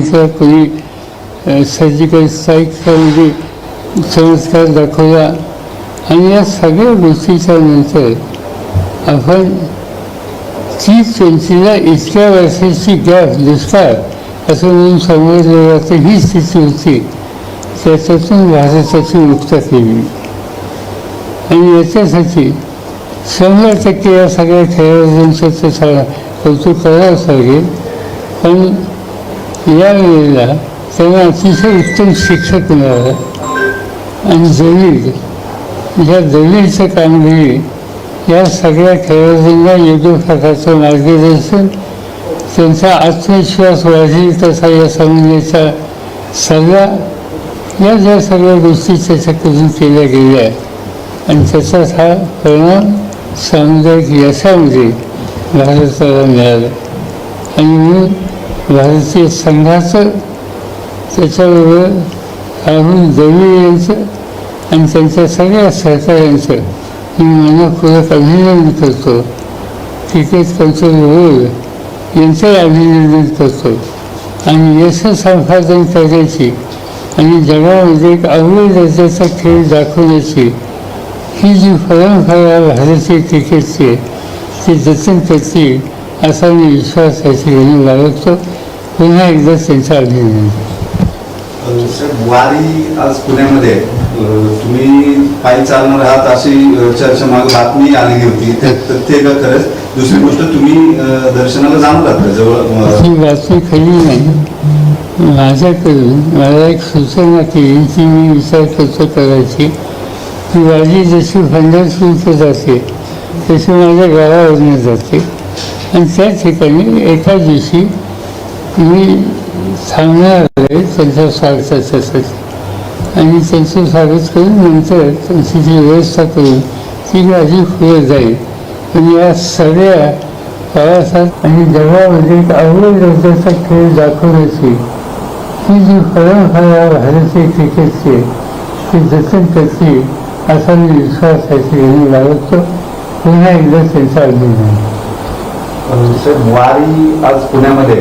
किंवा कोणी सर्जिकल स्ट्राईकचा म्हणजे संस्कार दाखवला. आणि या सगळ्या गोष्टीच्या नंतर आपण तीस पेन्सिलला इतक्या वर्षाची गॅप दुष्काळ असं म्हणून समजलं जातं ही स्थिती होती. त्याच्यातून भारताची मुक्ता केली. आणि याच्यासाठी शंभर टक्के या सगळ्या खेळाडूंचं त्याचा कौतुक करावंच लागेल. पण या वेळेला त्यांना अतिशय उत्तम शिक्षक मिळालं आणि जमीन या दलीलचं कामगिरी या सगळ्या खेळाडूंना योग्य प्रकारचं मार्गदर्शन त्यांचा आत्मविश्वास वाढेल तसा या सामन्याचा सल्ला या ज्या सगळ्या गोष्टी त्याच्याकडून केल्या गेल्या आणि त्याचाच हा परिणाम सामुदायिक यशामध्ये भारताला मिळाला आणि म्हणून भारतीय संघाचं त्याच्याबरोबर राहुल द्रविड यांचं आणि त्यांच्या सगळ्या सहकाऱ्यांचं मी मनपूर्वक अभिनंदन करतो. क्रिकेट कौशल बोर्ड यांचंही अभिनंदन करतो. आणि यश संपादन करण्याची आणि जगामध्ये एक अवघड दर्जाचा खेळ दाखवण्याची ही जी परंपरा भारतीय क्रिकेटची आहे ती जतन करतील असा मी विश्वास याची घेऊन बाळगतो पुन्हा एकदा साहेब वारी आज पुण्यामध्ये. तुम्ही पायी चालणार आहात अशी चर्चा माग बातमी आलेली होती. ते का खरंच? दुसरी गोष्ट तुम्ही दर्शनाला जाणार आहात का जवळ? ही बातमी खरी नाही. माझ्याकडून मला एक सूचना केली ती मी विचार करतो करायची? की वाजी जशी पंढरपूरचं जाते तशी माझ्या गावावरून जाते. आणि त्या ठिकाणी एका दिवशी मी सांगणार आहे त्यांच्या स्वागतासाठी आणि त्यांचं स्वागत करून नंतर त्यांची जी व्यवस्था करून ती माझी पुढे जाईल. पण या सगळ्या प्रवासात आणि जगामध्ये म्हणजे एक अवघड दर्जाचा खेळ दाखवण्याची ही जी परंपरा भारतीय क्रिकेटची आहे, ती जतन करते असा मी विश्वास याची घेऊन बाळगतो पुन्हा एकदा त्यांचा अभिनंदन. म्हणजे साहेब वारी आज पुण्यामध्ये.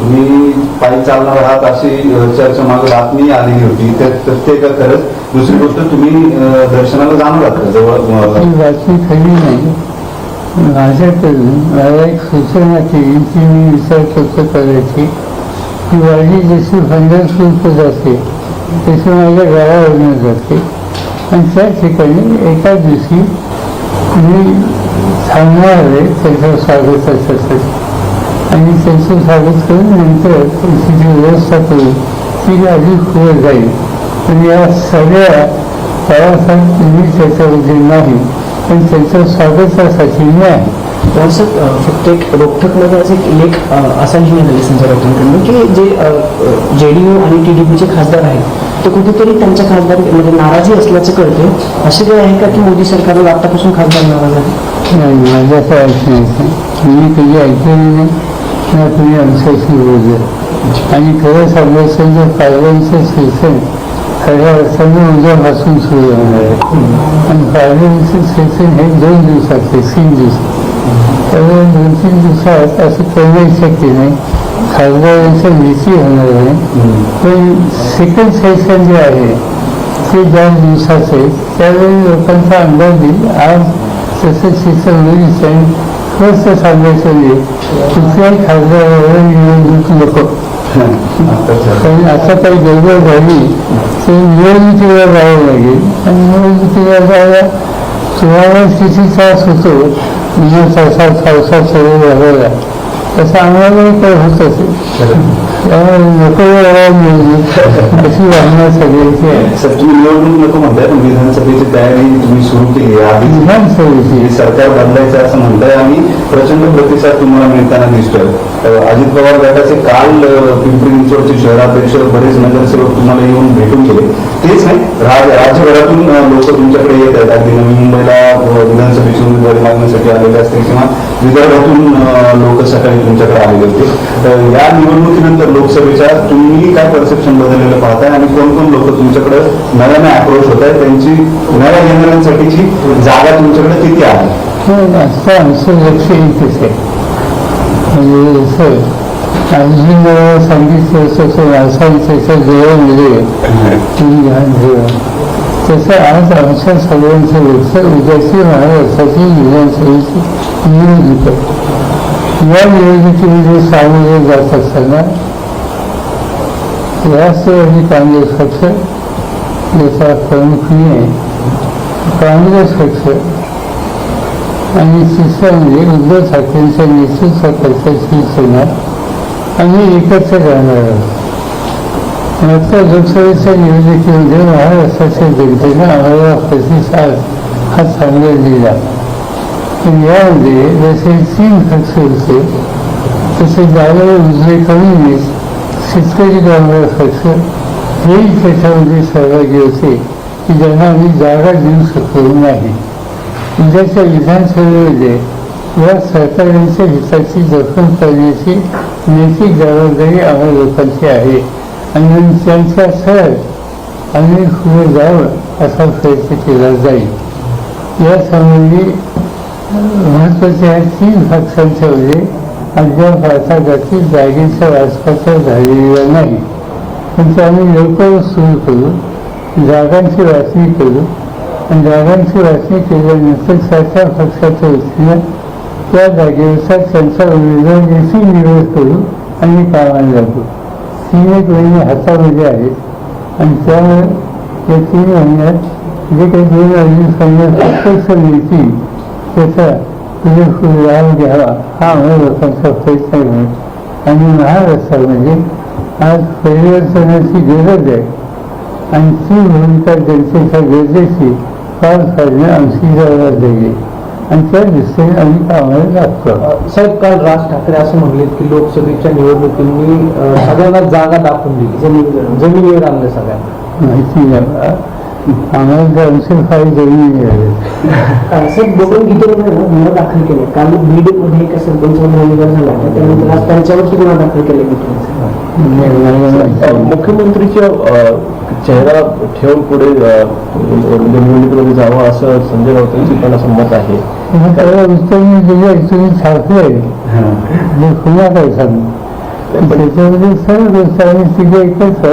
तुम्ही पायी चालणार आहात अशी चर्चा माग बातमी आलेली होती. तर ते काय का खरंच? दुसरी गोष्ट तुम्ही दर्शनाला जाणार आहात जवळ अ, बातमी खरी नाही. माझ्याकडून मला एक सूचना केली की मी विचार करतो करायची. की वारी जशी पंढरपूरचं जाते तशी माझ्या गावावरून जाते. आणि त्या ठिकाणी एका दिवशी मी थांबणार आहे त्यांच्या स्वागतासाठी आणि त्यांचं स्वागत करून नंतर त्यांची जी व्यवस्था करून ती अधिक पुढे जाईल. आणि या सगळ्या प्रवासात तुम्ही त्याच्यामध्ये नाही पण त्यांच्या स्वागतासाठी मी आहे. फक्त एक रोखठोकमध्ये आज एक लेख असा लिहिण्यात आले संजय राऊतांकडून की जे जे डी यू आणि टी डी पीचे खासदार आहेत तर कुठेतरी त्यांच्या खासदारमध्ये नाराजी असल्याचं कळते असे काही आहे का की मोदी सरकारला आतापासून खासदार नाराज आहे नाही माझ्या काय ऐकण्याचं मी कधी ऐकलेलं नाही तुम्ही आमच्याशी बोललं आणि खरं सांगायचं जर कारवाईचं सेशन खऱ्या अर्थाने उद्यापासून सुरू होणार आहे. आणि कायद्यांचं सेशन हे दोन दिवसाचे तीन दिवस त्यामुळे दोन तीन दिवसात असं करणंही शक्य नाही. खासदारांचं नीती होणार आहे पण सेकंड सेशन जे आहे ते ज्या दिवसाचं त्यावेळी लोकांचा अंदाज येईल. आज तसं शिक्षण होईल स्पष्ट सांगायचं कुठल्याही खासदारावर निवडणूक नको. कारण आता काही गडबड झाली तर निवडणुकीला जावं लागेल. आणि निवडणुकीला जायला तुम्हाला किती त्रास होतो? म्हणजे पावसात पावसात सगळं आम्हालाही काही होत असेल त्यामुळे नको वेळा निवडणूक अशी वाहणार सगळ्यांची आहे सर तुम्ही निवडणूक नको म्हणताय पण विधानसभेची तयारी तुम्ही सुरू केली आहे आधी विधानसभेची सरकार बदला असं म्हणताय आणि प्रचंड प्रतिसाद तुम्हारा मिलता दिसतोय अजित पवार गटाचे काल पिंपरी चिंचवडचे शहराध्यक्ष बरेच नगरसेवक तुम्हाला येऊन भेटून गेले तेच नाही राज राज्यभरातून लोक तुमच्याकडे येत आहेत अगदी नवी मुंबईला विधानसभेची उमेदवारी मागण्यासाठी आलेले असतील किंवा विदर्भातून लोक सकाळी तुमच्याकडे आलेले होते तर या निवडणुकीनंतर लोकसभेच्या तुम्ही काय परसेप्शन बदललेलं पाहताय आणि कोण कोण लोक तुमच्याकडे नव्याने अप्रोच होत आहेत त्यांची नव्या जनरांसाठीची जागा तुमच्याकडे किती आहे पण आता आमचं लक्ष इथेच आहे म्हणजे असं अर्जुनाला सांगितलं तसं असाही जेवण जवळमध्ये तुम्ही ध्यान ठेवा तसं आज आमच्या सगळ्यांचं लक्ष उद्याची महाराष्ट्राची जीवनशैलीची नियोजित आहे या निवडणुकीमध्ये सामोरे जात असताना राष्ट्रवादी काँग्रेस पक्ष याचा प्रमुखीने काँग्रेस पक्ष आणि तिसरा म्हणजे उद्धव ठाकरेंच्या नेतृत्वाखालच्या शिवसेना आम्ही एकत्र राहणार आहोत मात्र लोकसभेच्या निवडणुकीमध्ये महाराष्ट्राच्या जनतेनं आम्हाला प्रतिसाद हा चांगला दिला पण यामध्ये जसे तीन पक्ष होते तसे डावे उजवे कम्युनिस्ट शेतकरी काँग्रेस पक्ष हेही त्याच्यामध्ये सहभागी होते की ज्यांना आम्ही जागा देऊ शकलो नाही उद्याच्या विधानसभेमध्ये या सरकारांच्या हिताची जखम करण्याची नैतिक जबाबदारी आम्हा लोकांची आहे आणि त्यांच्या सर आम्ही पुढे जावं असा प्रयत्न केला जाईल यासंबंधी महत्त्वाच्या तीन पक्षांच्या मध्ये अद्याप वाटाघाटी जागेचा वाचपाचा झालेला नाही पण ते आम्ही लवकरच सुरू करू जागांची वाचणी करू जागांची वाटणी केल्यानंतर सरकार पक्षाच्या वतीनं त्या जागेनुसार त्यांचा उमेदवार देखील निवड करू आणि कामाला लागू तीन एक महिने हातामध्ये आहेत आणि त्यामुळे या तीन महिन्यात जे काही दोन अजून महिन्यात प्रत्यक्ष मिळतील त्याचा पुरेपूर लाभ घ्यावा हा आम्ही लोकांचा प्रयत्न आहे आणि महाराष्ट्रामध्ये आज परिवर्तनाची गरज आहे आणि ती भूमिका जनतेच्या गरजेची पार पाडणं आमची जबाबदारी आहे आणि त्या दृष्टीने आम्ही कामाला लागतो साहेब काल राज ठाकरे असं म्हणले की लोकसभेच्या निवडणुकींनी सगळ्यांना जागा दाखवून दिली. जमीन जमिनीवर आणलं सगळ्यांना. माहिती. आम्हाला मिळाले साहेब बघून गुन्हा दाखल केले. काल बीडमध्ये एका सरपंचावर उमेदवार झाला होता. त्यानंतर आज त्यांच्यावरती गुन्हा दाखल केले मुख्यमंत्रीच्या अ, चेहरा ठेवून पुढे निवडणुकीमध्ये जावं असं संजय राऊतांची पण असं मत आहे. त्याला उत्तर मी दिलं तुम्ही छापले मी पुन्हा काय सांगू त्याच्यामध्ये सर्व गोष्ट आम्ही तिघे एकच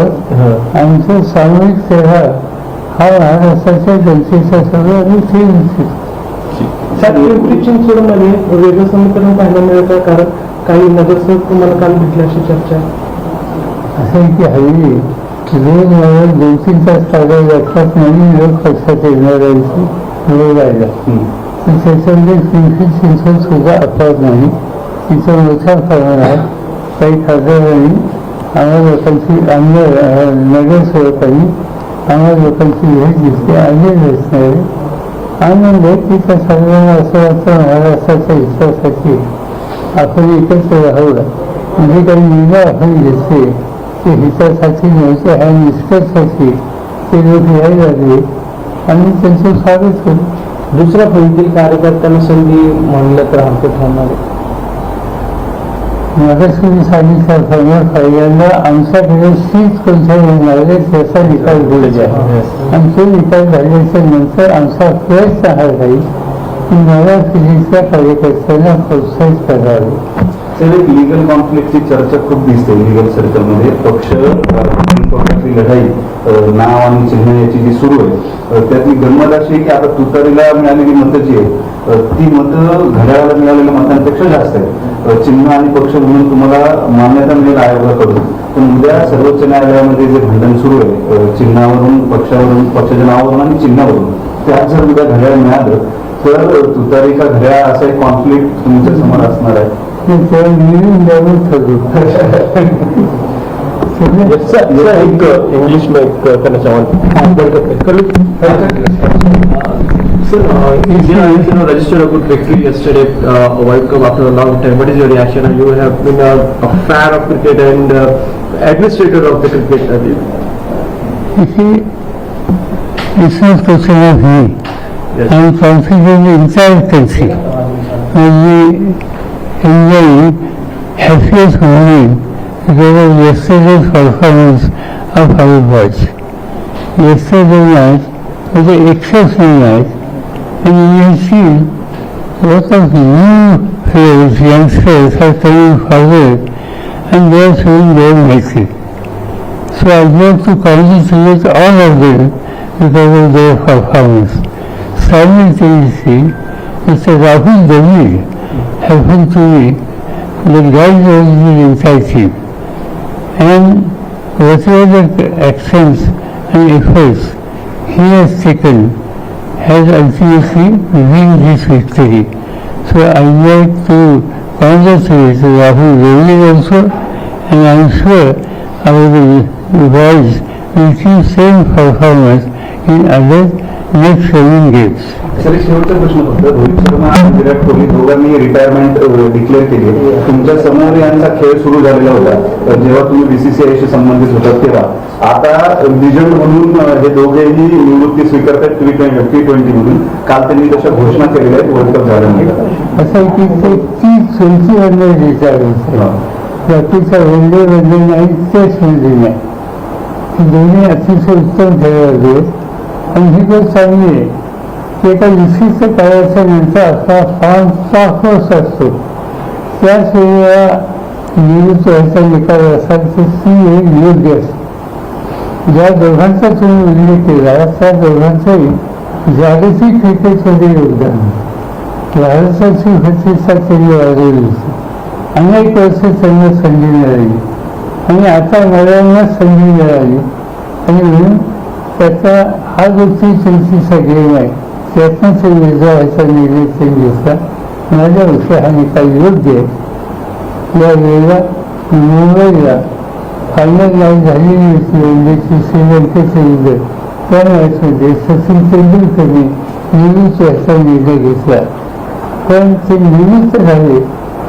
आमचा सामूहिक चेहरा हा आम्ही ते निश्चित पिंपरी चिंचवडमध्ये वेगळं समीकरण पाहायला मिळतं कारण काही नगरसेवक तुम्हाला काल भेटले अशी चर्चा असं की हल्ली रोज मला दोन तीन तास काढायला लागतात नवीन लोक पक्षात येणाऱ्यांची वेळ तर त्याच्यामध्ये पिंपरी चिंचवड सुद्धा अपवाद नाही तिथं मोठ्या प्रमाणात काही खासदारांनी आम्हा लोकांची अं, नगरसेवकांनी आम्हा लोकांची भेट दिसते आलेली असणारे आनंद आहे सर्वांना असं वाटतं महाराष्ट्राच्या हितासाठी आपण एकत्र राहूया म्हणजे काही निर्णय आपण घेतले. ते हितासाठी नव्हते ह्या निष्कर्षासाठी ते लोक यायला लागले. आणि त्यांचं स्वागत होईल दुसऱ्या फळीतील कार्यकर्त्यांना संधी म्हणलं तर हरकत ठरणार आहे. मगाशी सांगितल्याप्रमाणे पहिल्यांदा आमच्याकडे शीत कोणत्या येणार त्याचा निकाल द्या आणि तो निकाल झाल्याच्यानंतर आमचा प्रयत्न हा राहील की नव्या पिढीच्या कार्यकर्त्यांना प्रोत्साहित करावे. लिगल कॉन्फ्लिक्टची चर्चा खूप दिसते लिगल सर्कलमध्ये पक्ष कोर्टातली लढाई नाव आणि चिन्ह याची जी सुरू आहे त्यातली गंमत अशी आहे की आता तुतारीला मिळालेली मतं जी आहे ती मतं घड्याळाला मिळालेल्या मतांपेक्षा जास्त आहे चिन्ह आणि पक्ष म्हणून तुम्हाला मान्यता मिळेल आयोगाकडून. पण उद्या सर्वोच्च न्यायालयामध्ये जे भांडण सुरू आहे चिन्हावरून पक्षावरून पक्षाच्या नावावरून आणि चिन्हावरून त्यात जर उद्या घड्याळ मिळालं तर तुतारी का घड्याळ असं एक कॉन्फ्लिक्ट तुमच्यासमोर असणार आहे. इंग्लिश में एक करना Sir, uh, India you know, registered a good victory yesterday, uh, a World Cup after a long time. What is your reaction? You have been a, a fan of cricket and uh, administrator of the cricket. Uh, You see, it's not question of me. yes. I'm confident in entire country. And we enjoy happiest moment because of yesterday's performance of our boys. Yesterday night was an exceptional night and we have seen a lot of new players, youngsters are coming forward and showing their mercy. So I want to congratulate all of them because of their performance. Simultaneously, Mr. Rahul Dravid happened to be the guide of the entire team. And whatever the actions and efforts he has taken has ultimately win this victory. So I like to congratulate Rahul Dravid also and I am sure our boys will keep same performance in other games. Sir एक शेवटचा प्रश्न फक्त. रोहित शर्मा आणि विराट कोहली दोघांनी retirement declare केली. तुमच्यासमोर यांचा खेळ सुरू झालेला होता. जेव्हा तुम्ही बीसीसीआयशी संबंधित होतात तेव्हा. आता लिजंड म्हणून हे दोघेही निवृत्ती स्वीकारतात टी टी ट्वेंटी म्हणून काल त्यांनी तशा घोषणा केलेल्या आहेत वर्ल्ड कप झाल्यानंतर. असं की ते होते वनडे वनडे नाही मध्ये नाही दोन्ही अतिशय उत्तम खेळाडू आहेत. आणि ही गोष्ट चांगली आहे की एका विशिष्ट काळाच्या नंतर असा फारचा कोर्स असतो. त्याच वेळेला निवृत्त व्हायचा निकाल असाल तर ती एक योग्य असते. ज्या दोघांचा तुम्ही उल्लेख केला त्या दोघांचंही जागतिक क्रिकेटमध्ये योगदान आहे. भारताची प्रतिष्ठा त्यांनी वाढवली होती अनेक वर्ष त्यांना संधी मिळाली. आणि आता मुलांना संधी मिळाली. आणि म्हणून त्याचा हा गोष्टी टी सगळी नाही. आहे त्यातनं व्हायचा निर्णय त्यांनी घेतला माझ्या विषय हा निकाल योग्य आहे? या वेळेला मुंबईला फायनल लाईन झालेली होती म्हणजे इंडियाची श्रीलंकेचे युद्ध. त्या मॅचमध्ये सचिन तेंडुलकरने निवृत्त असा निर्णय घेतला. पण ते निवृत्त झाले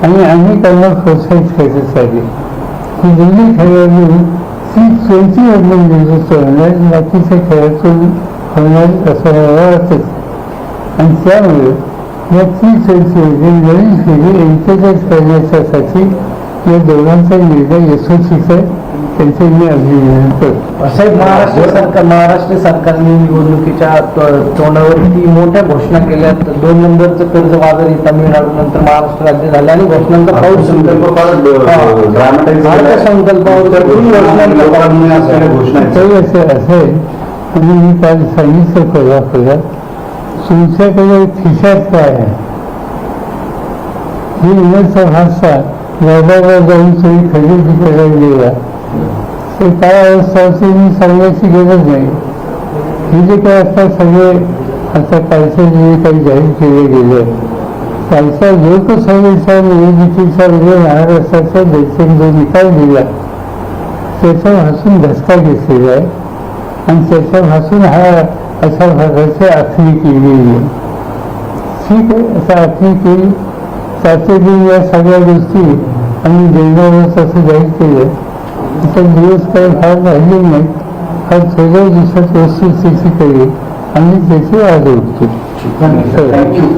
आणि अनेकांना प्रोत्साहित करत आले ही दोन्ही खेळाडू ती चौथी मधून होणार बाकीच्या खेळातून होणार असं आणि त्यामुळे या ती चौथीमध्ये नवीन पिढी एंटरटेन करण्याच्यासाठी या दोघांचा निर्णय यशस्वीच त्यांचे मी साहेब महाराष्ट्र सरकार महाराष्ट्र सरकारने निवडणुकीच्या तोंडावरती मोठ्या घोषणा केल्या. दोन नंबरचं कर्ज वादळी तामिळनाडू नंतर महाराष्ट्र राज्य झालं आणि घोषणांचा पाऊस संकल्प असेल आणि मी काल. सांगितलं कोल्हापुरात तुमच्याकडे खिशात काय आहे? ही बाजाराला जाऊन तुम्ही खरेदी करायला गेला. काय अवस्था सगळ्याची मी गरज नाही. हे जे काय असतात सगळे आता कालचे जे काही जाहीर केले गेले कालच्या लोकसभेच्या निवडणुकीचा वेळी महाराष्ट्राचा देशात जो निकाल दिला त्याच्या भासून धसका घेतलेला आहे. आणि त्याच्या भासून हा अशा भागाची आखणी केलेली आहे. ठीक आहे असा आखणी केली. तातडीने या सगळ्या गोष्टी आम्ही देण्यावर असं जाहीर केलं. तर दिवस काही फार राहिले नाही. फार थोड्या दिवसात वस्तुस्थिती कळली आणि त्याची आज उठतो थँक्यू